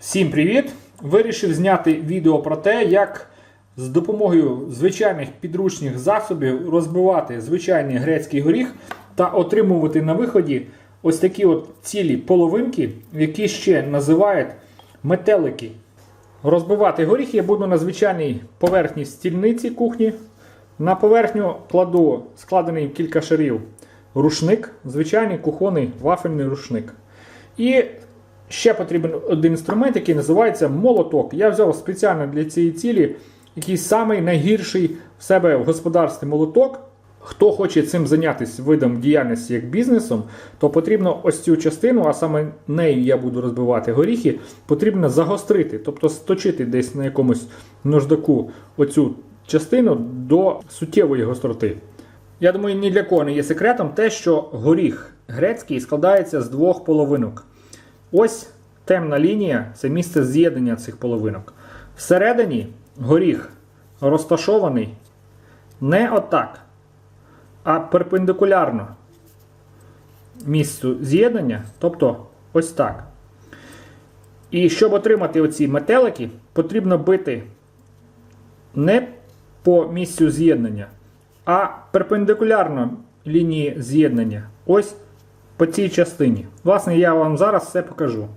Всім привіт! Вирішив зняти відео про те, як з допомогою звичайних підручних засобів розбивати звичайний грецький горіх та отримувати на виході ось такі от цілі половинки, які ще називають метелики. Розбивати горіх я буду на звичайній поверхні стільниці кухні. На поверхню кладу складений в кілька шарів рушник, звичайний кухонний вафельний рушник. І ще потрібен один інструмент, який називається молоток. Я взяв спеціально для цієї цілі якийсь самий найгірший в себе в господарстві молоток. Хто хоче цим зайнятися видом діяльності як бізнесом, то потрібно ось цю частину, а саме нею я буду розбивати горіхи, потрібно загострити, тобто сточити десь на якомусь нождаку оцю частину до суттєвої гостроти. Я думаю, ні для кого не є секретом те, що горіх грецький складається з двох половинок. Ось темна лінія це місце з'єднання цих половинок. Всередині горіх розташований не отак, а перпендикулярно місцю з'єднання, тобто ось так. І щоб отримати оці метелики, потрібно бити не по місцю з'єднання, а перпендикулярно лінії з'єднання. Ось по цій частині. Власне, я вам зараз все покажу.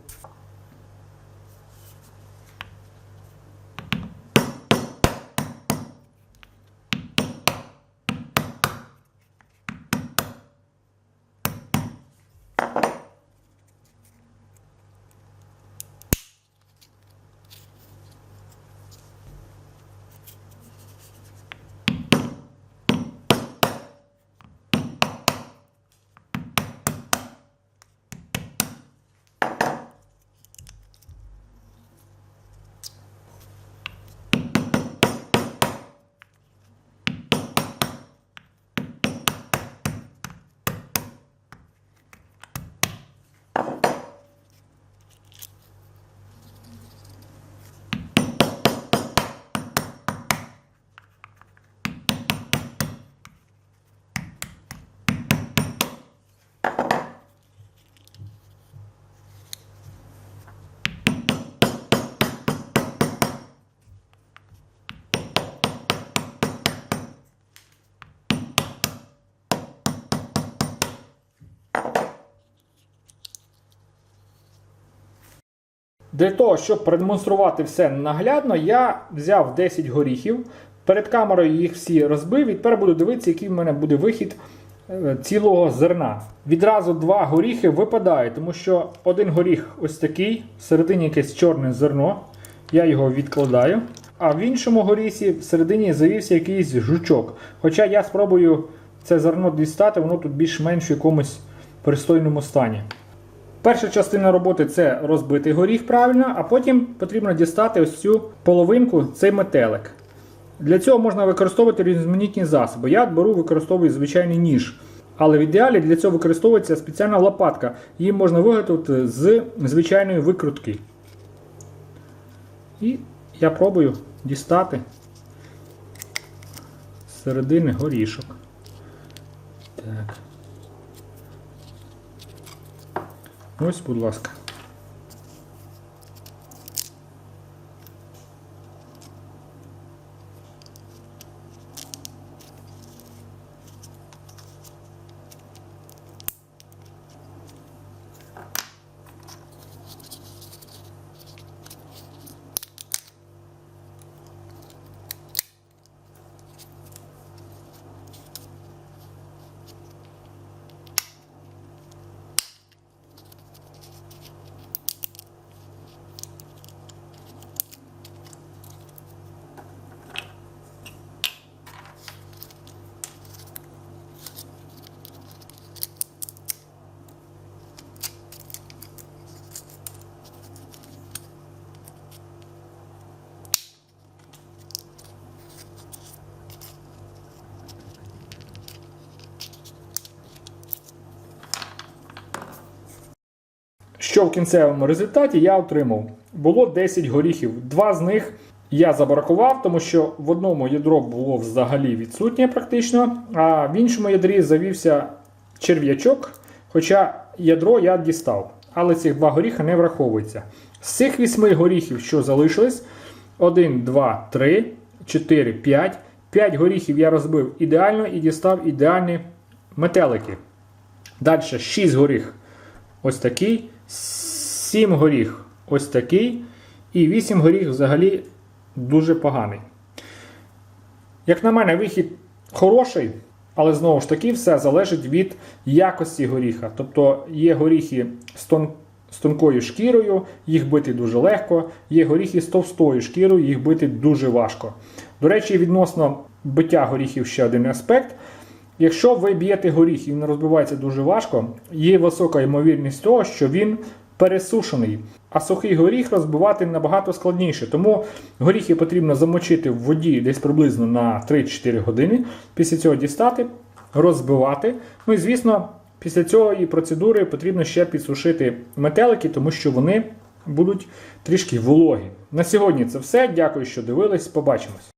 Для того, щоб продемонструвати все наглядно, я взяв 10 горіхів. Перед камерою їх всі розбив і тепер буду дивитися, який в мене буде вихід е, цілого зерна. Відразу два горіхи випадають, тому що один горіх ось такий, всередині якесь чорне зерно. Я його відкладаю. А в іншому горісі всередині завівся якийсь жучок. Хоча я спробую це зерно дістати, воно тут більш-менш в якомусь пристойному стані. Перша частина роботи це розбити горіх правильно, а потім потрібно дістати ось цю половинку, цей метелик. Для цього можна використовувати різноманітні засоби. Я беру використовую звичайний ніж. Але в ідеалі для цього використовується спеціальна лопатка. Її можна виготовити з звичайної викрутки. І я пробую дістати з середини горішок. Так. Ось, будь ласка. Що в кінцевому результаті я отримав? Було 10 горіхів. Два з них я забракував, тому що в одному ядро було взагалі відсутнє практично, а в іншому ядрі завівся черв'ячок, хоча ядро я дістав. Але ці два горіха не враховуються. З цих вісьми горіхів, що залишились, 1, 2, 3, 4, 5. 5 горіхів я розбив ідеально і дістав ідеальні метелики. Далі 6 горіх ось такий, 7 горіх ось такий, і 8 горіх взагалі дуже поганий. Як на мене, вихід хороший, але знову ж таки все залежить від якості горіха. Тобто є горіхи з, тон... з тонкою шкірою, їх бити дуже легко, є горіхи з товстою шкірою, їх бити дуже важко. До речі, відносно биття горіхів ще один аспект. Якщо ви б'єте горіх і він розбивається дуже важко, є висока ймовірність того, що він пересушений. А сухий горіх розбивати набагато складніше. Тому горіхи потрібно замочити в воді десь приблизно на 3-4 години. Після цього дістати, розбивати. Ну і звісно, після цієї процедури потрібно ще підсушити метелики, тому що вони будуть трішки вологі. На сьогодні це все. Дякую, що дивились. Побачимось.